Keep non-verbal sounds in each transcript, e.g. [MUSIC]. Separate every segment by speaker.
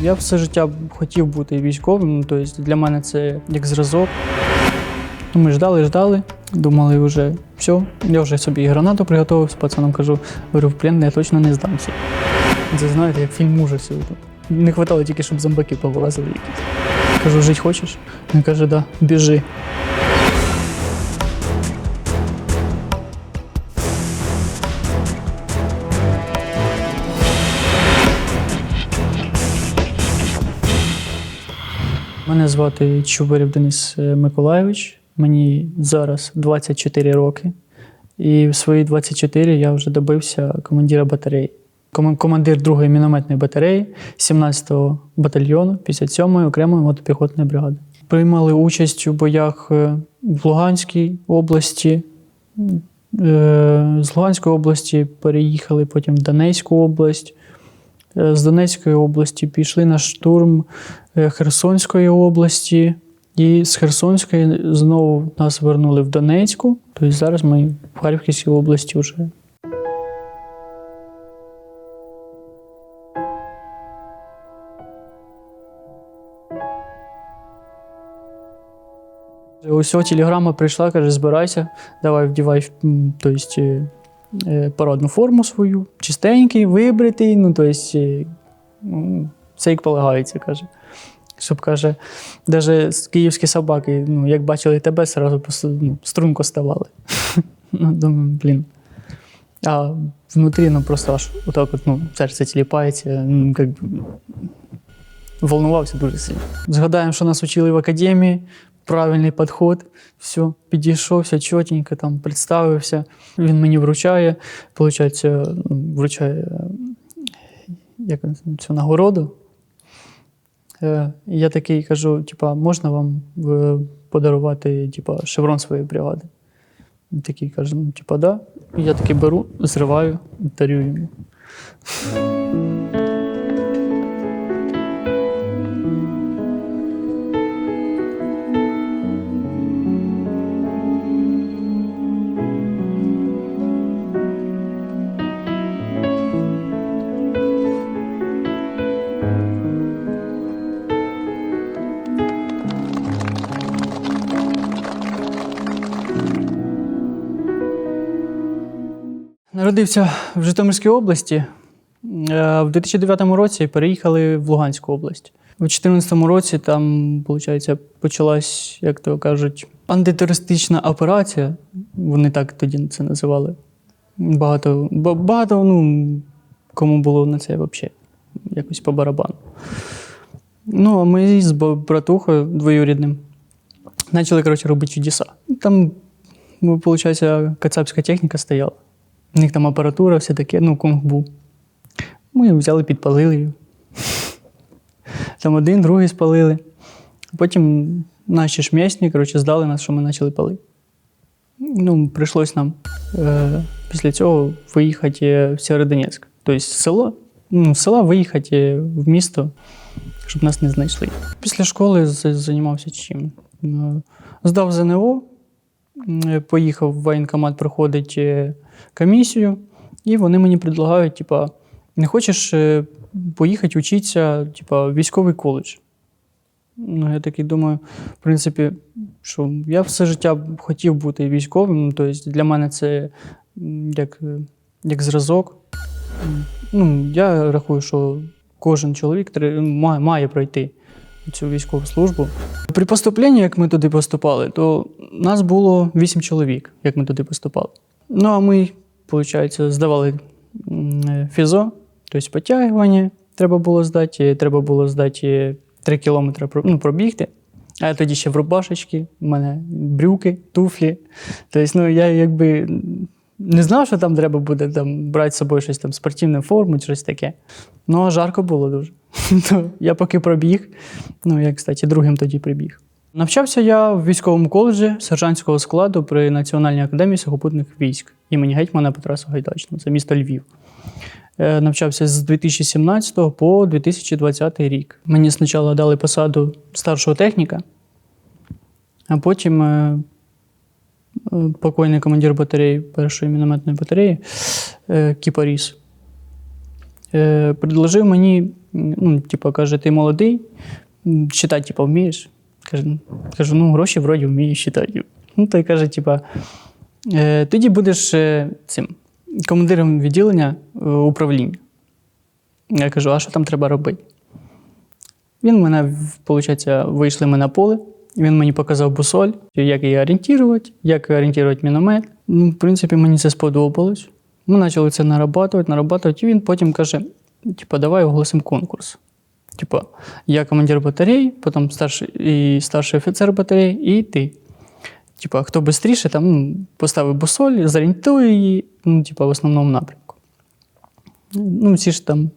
Speaker 1: Я все життя хотів бути військовим, тобто для мене це як зразок. Ну, Ми ждали, ждали, думали вже все. Я вже собі і гранату приготував, з пацаном кажу, говорю, в плен я точно не здамся. Це знаєте, як фільм ужасів. Не вистачало тільки, щоб зомбаки повилазили якісь. Кажу, жити хочеш? Він каже, да, біжи. Мене звати Чубарів Денис е, Миколайович. Мені зараз 24 роки. І в свої 24 я вже добився командира батареї. Ком- Командир другої мінометної батареї 17-го батальйону 57-ї окремої мотопіхотної бригади. Приймали участь у боях е, в Луганській області. Е, З Луганської області переїхали потім в Донецьку область. З Донецької області пішли на штурм е, Херсонської області. І з Херсонської знову нас вернули в Донецьку. Тобто зараз ми в Харківській області вже. Ось телеграма прийшла, каже, збирайся, давай вдівай тобто, парадну форму свою, чистенький, вибритий, ну, тобто, е, ну, все як полагається, каже. Щоб каже, навіть київські собаки, ну, як бачили тебе, пос- ну, струнко ставали. [LAUGHS] ну, думаю, блін. А внутрі, ну просто аж отак от, ну, серце тіліпається, ну, як би, волнувався дуже сильно. Згадаємо, що нас учили в академії, правильний підход, все, підійшов, все чотенько, там представився. Він мені вручає, виходить, вручає як цю нагороду. Е, Я такий кажу: типа, можна вам е, подарувати типа, шеврон своєї бригади? Він такий каже, ну, типа, да. Я такий беру, зриваю, дарю йому. Народився в Житомирській області. Е, В 2009 році переїхали в Луганську область. У 2014 році там, виходить, почалась, як то кажуть, антитерористична операція. Вони так тоді це називали. Багато, багато ну, кому було на це взагалі якось по барабану. Ну, а ми з братухою двоюрідним почали коротше, робити чудеса. Там, виходить, кацапська техніка стояла. У них там апаратура, все таке, ну, кунг-бу. Ми взяли, підпалили її. Там один, другий спалили. Потім наші ж місні, коротше, здали нас, що ми почали палити. Ну, прийшлось нам е, після цього виїхати в Сєвєродонецьк. Тобто село, ну, з села виїхати в місто, щоб нас не знайшли. Після школи займався чим? Е, Здав ЗНО, поїхав в воєнкомат проходить е, комісію, і вони мені предлагають, типа, не хочеш е, поїхати вчитися, типа, військовий коледж. Ну, я такий думаю, в принципі, що я все життя хотів бути військовим, тобто для мене це як, е, як зразок. Ну, я рахую, що кожен чоловік має, має пройти цю військову службу. При поступленні, як ми туди поступали, то нас було вісім чоловік, як ми туди поступали. Ну, а ми, виходить, здавали е, фізо, тобто потягування треба було здати, треба було здати 3 кілометри ну, пробігти. А я тоді ще в рубашечки, у мене брюки, туфлі. Тобто, ну, я якби не знав, що там треба буде там, брати з собою щось там спортивну форму щось таке. Ну, а жарко було дуже. [LAUGHS] Я поки пробіг, ну, я, кстати, другим тоді прибіг. Навчався я в військовому коледжі сержантського складу при Національній академії сухопутних військ імені гетьмана Петра Сагайдачного. Це місто Львів. Е, Навчався з 2017 по 2020 рік. Мені спочатку дали посаду старшого техніка, а потім е, е, покойний командир батареї першої мінометної батареї Кіпаріс предложив мені Ну, типу, каже, ти молодий, читати, типу, вмієш. Кажу, ну, гроші вроді вмію читати. Ну, той каже, типа, е, тоді будеш е, цим командиром відділення е, управління. Я кажу, а що там треба робити? Він мене, виходить, вийшли ми на поле, він мені показав бусоль, як її орієнтувати, як орієнтувати міномет. Ну, в принципі, мені це сподобалось. Ми почали це нарабатувати, нарабатувати, і він потім каже: типа, давай оголосимо конкурс. Типа, я командир батареї, потім старший, і старший офіцер батареї, і ти. Типа, хто швидше там ну, поставив бусоль, зорієнтує її, ну, типа, в основному напрямку. Ну, всі ж там,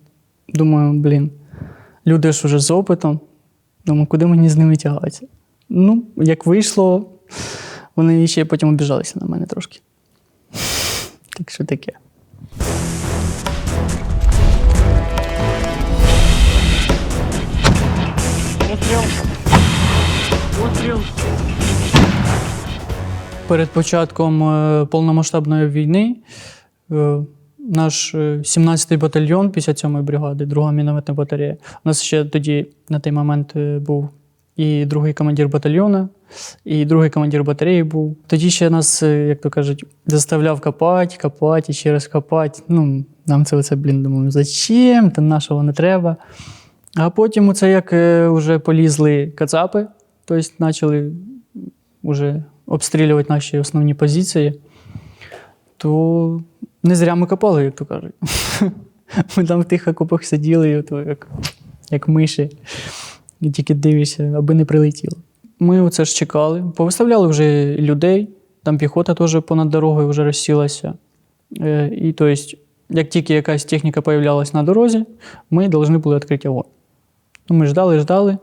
Speaker 1: думаю, блін, люди ж уже з опитом. Думаю, куди мені з ними тягатися? Ну, як вийшло, вони ще потім обіжалися на мене трошки. Так що таке. Перед початком е, повномасштабної війни е, наш е, 17-й батальйон 57-ї бригади, друга мінометна батарея. У нас ще тоді на той момент е, був і другий командир батальйону, і другий командир батареї був. Тоді ще нас, е, як то кажуть, заставляв копати, копати і ще раз копати. Ну, нам це оце, блін, думаю, зачем? Та нашого не треба. А потім це як е, вже полізли кацапи, тобто почали вже обстрілювати наші основні позиції, то не зря ми копали, як то кажуть. [LAUGHS] Ми там в тих окопах сиділи, і як, як миші, і тільки дивишся, аби не прилетіло. Ми оце ж чекали, повиставляли вже людей, там піхота теж понад дорогою вже розсілася. Е, І то есть, як тільки якась техніка появлялась на дорозі, ми повинні були відкрити огонь. Ну, ми ждали, ждали.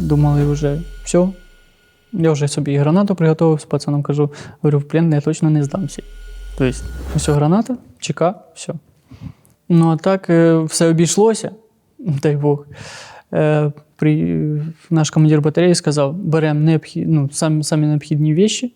Speaker 1: Думали вже, все. Я вже собі і гранату приготував з пацаном, кажу, говорю, в плен я точно не здамся. Тобто, все, граната, чека, все. Ну, а так е, все обійшлося, [LAUGHS] дай Бог. Е, наш командир батареї сказав: беремо необхід, ну, самі, самі необхідні віші,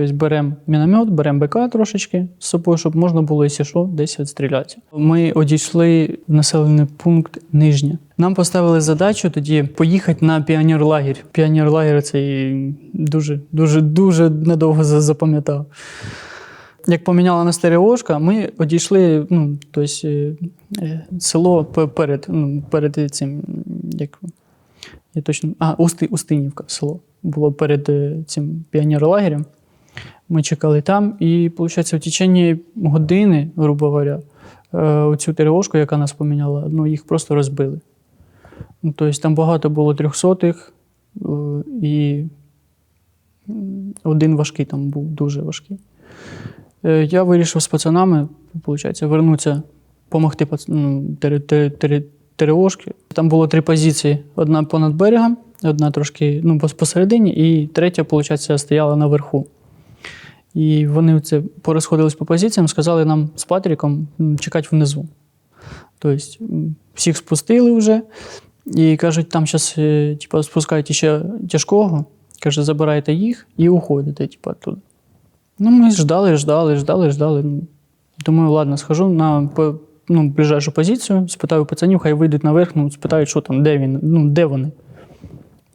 Speaker 1: Тобто беремо міномет, беремо БК трошечки з собою, щоб можна було, якщо що, десь відстрілятися. Ми одійшли в населений пункт Нижнє. Нам поставили задачу тоді поїхати на піонерлагер. Піонерлагер цей дуже, дуже, дуже надовго запам'ятав. Як поміняла на стереошка, ми одійшли, ну, тобто, е, село перед, ну, перед цим, як я точно. А, Усти, Устинівка село було перед е, цим піонерлагерем. Ми чекали там, і, виходить, в течение години, грубо говоря, е, оцю ТРОшку, яка нас поміняла, ну, їх просто розбили. Ну, тобто там багато було трьохсотих, е, і один важкий там був, дуже важкий. Е, Я вирішив з пацанами, виходить, вернутися, допомогти ну, Там було три позиції: одна понад берегом, одна трошки ну, посередині, і третя, виходить, стояла наверху. І вони це порозходились по позиціям, сказали нам з Патріком чекати внизу. Тобто всіх спустили вже і кажуть, там зараз типу, спускають ще тяжкого, каже, забирайте їх і уходите, типу, туди. Ну, ми ждали, ждали, ждали, ждали. Думаю, ладно, схожу на ну, ближайшу позицію, спитаю пацанів, хай вийдуть наверх, ну, спитають, що там, де він, ну, де вони.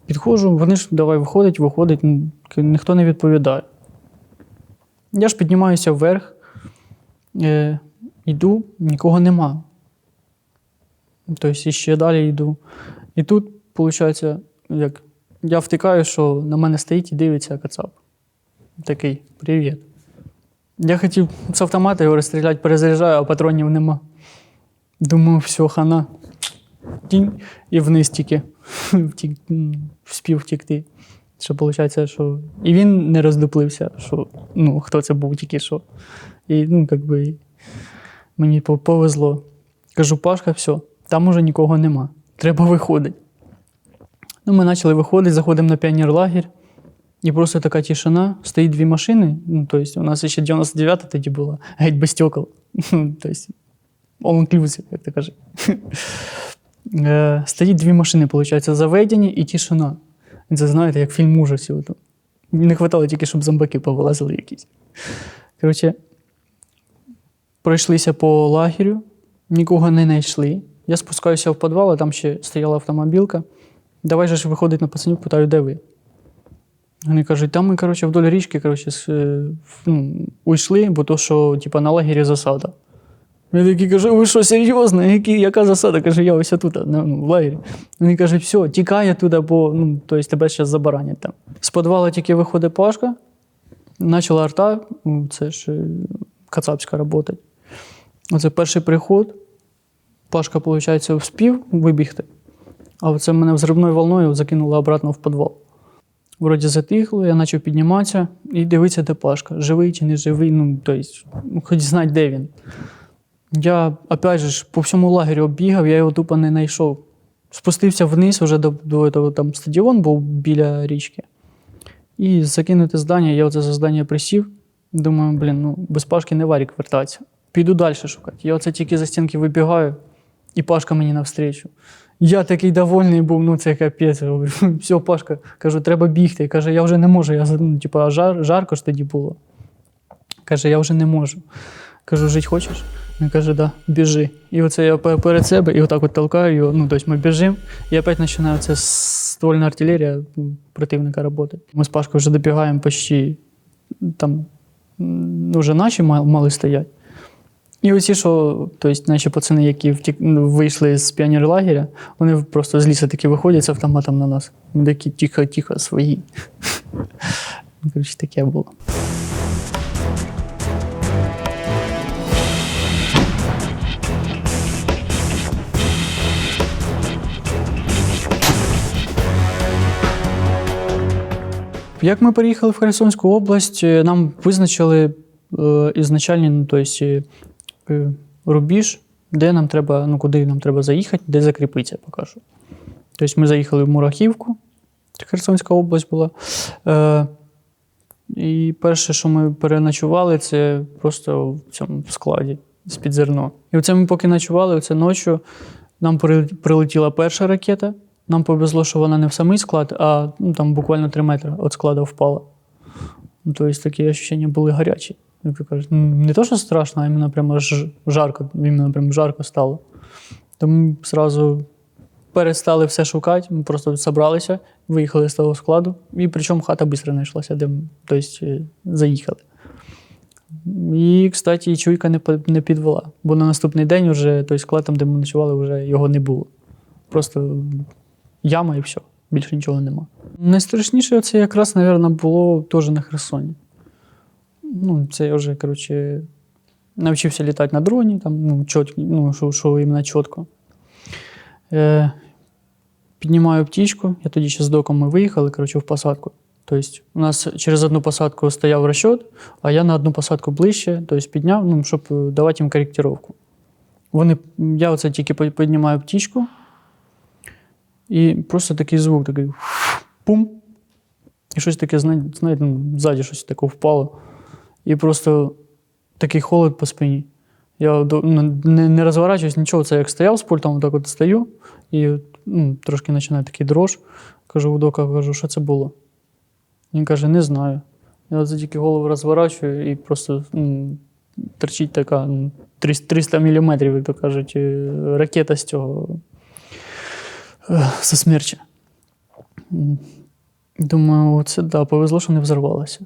Speaker 1: Підходжу, вони ж давай виходить, виходить, ніхто не відповідає. Я ж піднімаюся вверх, е, йду, нікого нема. Тобто і ще далі йду. І тут, виходить, як я втикаю, що на мене стоїть і дивиться кацап. Такий, привіт. Я хотів з автомата його розстріляти, перезаряджаю, а патронів нема. Думаю, все, хана. Тінь і вниз тільки. [LAUGHS] Втік, м, вспів втікти. Що виходить, що. І він не роздуплився, що ну, хто це був тільки що. І ну, як би, мені повезло. Кажу, Пашка, все, там уже нікого нема. Треба виходити. Ну, ми почали виходити, заходимо на піонерлагер. І просто така тишина, стоїть дві машини. Ну, тобто, у нас ще 99-та тоді була, геть без стекол. [LAUGHS] Тобто, all inclusive, як то кажуть. [LAUGHS] Е, Стоїть дві машини, виходить, заведені і тишина. Це знаєте, як фільм ужасів. Не вистачало тільки, щоб зомбаки повилазили якісь. Коротше, пройшлися по лагерю, нікого не знайшли. Я спускаюся в підвал, а там ще стояла автомобілка. Давай же ж виходить на пацанів, питаю, де ви? Вони кажуть, там ми, коротше, вдоль річки, коротше, е, ну, уйшли, бо то, що типа, на лагері засада. Я такий кажу, ви що, серйозно? Які, яка засада? Каже, я ось тут, ну, в лагері. Вони кажуть, все, тікає туди, бо ну, тобто тебе зараз забаранять там. З підвала тільки виходить Пашка, почала арта, ну, це ж е, кацапська робота. Оце перший приход. Пашка, виходить, вспів вибігти, а оце мене взривною волною закинуло обратно в підвал. Вроді затихло, я почав підніматися і дивитися, де Пашка. Живий чи не живий, ну, тобто, хоч знати, де він. Я, опять же, по всьому лагерю оббігав, я його тупо не знайшов. Спустився вниз уже до, до того, там стадіон був біля річки. І закинути здання, я оце за здання присів. Думаю, блін, ну без Пашки не варік вертатися. Піду далі шукати. Я оце тільки за стінки вибігаю, і Пашка мені навстрічу. Я такий довольний був, ну це капець. Я говорю, [LAUGHS] все, Пашка, кажу, треба бігти. Каже, я вже не можу. Я, ну, типу, жар, жарко ж тоді було. Каже, я вже не можу. Кажу, жити хочеш? Він каже, да, біжи. І оце я перед себе і отак от толкаю його. Ну, тобто ми біжимо, і опять починає ця ствольна артилерія противника працювати. Ми з Пашкою вже добігаємо почти там вже наші ма- мали стоять. І оці, що, тобто, наші пацани, які втік, ну, вийшли з піонерлагеря, вони просто з лісу таки виходять з автоматом на нас. Ми такі тихо-тихо свої. [LAUGHS] Коротше, таке було. Як ми переїхали в Херсонську область, е, нам визначили е, ізначальний, ну, е, е, рубіж, де нам треба, ну, куди нам треба заїхати, де закріпитися, поки що. Тобто ми заїхали в Мурахівку, Херсонська область була. Е, і перше, що ми переночували, це просто в цьому складі з-під зерно. І оце ми поки ночували, оце ночі нам прилетіла перша ракета. Нам повезло, що вона не в самий склад, а ну, там буквально 3 метри від складу впала. Ну, тобто такі відчуття були гарячі. Як ти кажеш, ну, не то, що страшно, а іменно прямо жарко, іменно прямо жарко стало. Тому одразу перестали все шукати, ми просто зібралися, виїхали з того складу, і причому хата швидко знайшлася, де тобто, заїхали. І, кстати, і чуйка не, не підвела, бо на наступний день вже той склад, там, де ми ночували, вже його не було. Просто яма і все, більше нічого нема. Найстрашніше це якраз, мабуть, було теж на Херсоні. Ну, це я вже, коротше, навчився літати на дроні, там, ну, чот, ну що, що іменно чітко. Е, піднімаю птічку, я тоді ще з доком ми виїхали, коротше, в посадку. Тобто, у нас через одну посадку стояв розчот, а я на одну посадку ближче, тобто підняв, ну, щоб давати їм коректировку. Вони, я оце тільки піднімаю птічку, і просто такий звук, такий пум. І щось таке, знаєте, ну, ззаді щось таке впало. І просто такий холод по спині. Я ну, не, не розворачуюсь, нічого. Це як стояв з пультом, отак от стою, і ну, трошки починає такий дрож. Кажу у дока, кажу, що це було. Він каже, не знаю. Я от тільки голову розворачую і просто м, торчить така м, 300 300 мм, як то кажуть, е, ракета з цього е, зі смерча. Думаю, оце да, повезло, що не взорвалося.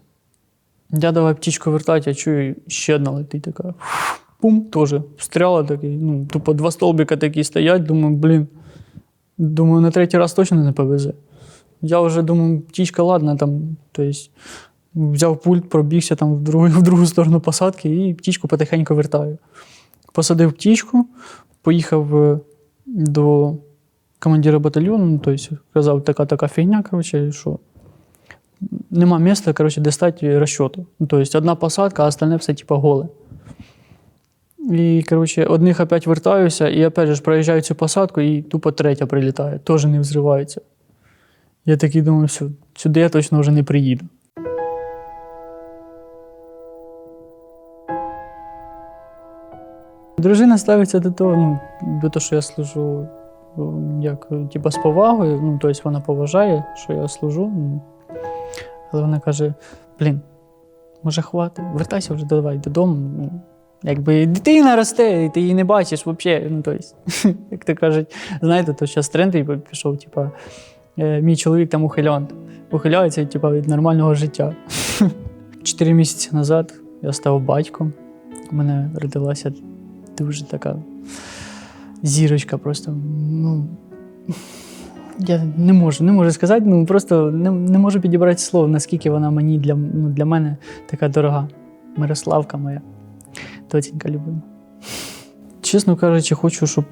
Speaker 1: Я давай птічку вертати, я чую, ще одна летить така. Пум, теж встряла такий. Ну, тупо два столбика такі стоять. Думаю, блін. Думаю, на третій раз точно не повезе. Я вже думаю, птічка, ладно, там, то есть, взяв пульт, пробігся там в другу, в другу сторону посадки і птічку потихеньку вертаю. Посадив птічку, поїхав е, до командира батальйону, ну, тобто, казав, така така фігня, коротше, що нема місця, коротше, де стати розчоту. Ну, тобто, одна посадка, а остальне все типу, голе. І, коротше, одних опять вертаюся, і опять же проїжджаю цю посадку, і тупо третя прилітає, теж не взривається. Я такий думаю, все, сюди я точно вже не приїду. Дружина ставиться до того, ну, до того, що я служу як, типа, з повагою. Ну, тобто вона поважає, що я служу. Але вона каже: блін, може, хватить, вертайся вже давай додому. Ну, Якби дитина росте, і ти її не бачиш взагалі. Ну, тобто, [LAUGHS] як то кажуть, знаєте, то зараз тренд пішов, типа, е, мій чоловік там ухилян. Ухиляється типа, від нормального життя. [LAUGHS] Чотири місяці назад я став батьком. У мене родилася дуже така зірочка просто. Ну, я не можу, не можу сказати, ну просто не, не можу підібрати слов, наскільки вона мені для, ну, для мене така дорога. Мирославка моя, доченька любима. Чесно кажучи, хочу, щоб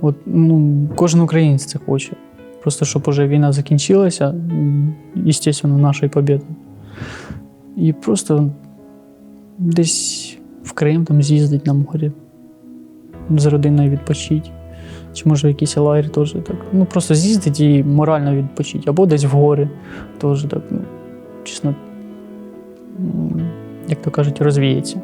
Speaker 1: от, ну, кожен українець це хоче. Просто щоб уже війна закінчилася, м, естественно, нашою победою. І просто десь в Крим там з'їздить на морі, з родиною відпочить. Чи може якийсь лагерь теж так. Ну просто з'їздить і морально відпочить. Або десь в гори теж так, ну, чесно, як то кажуть, розвіється.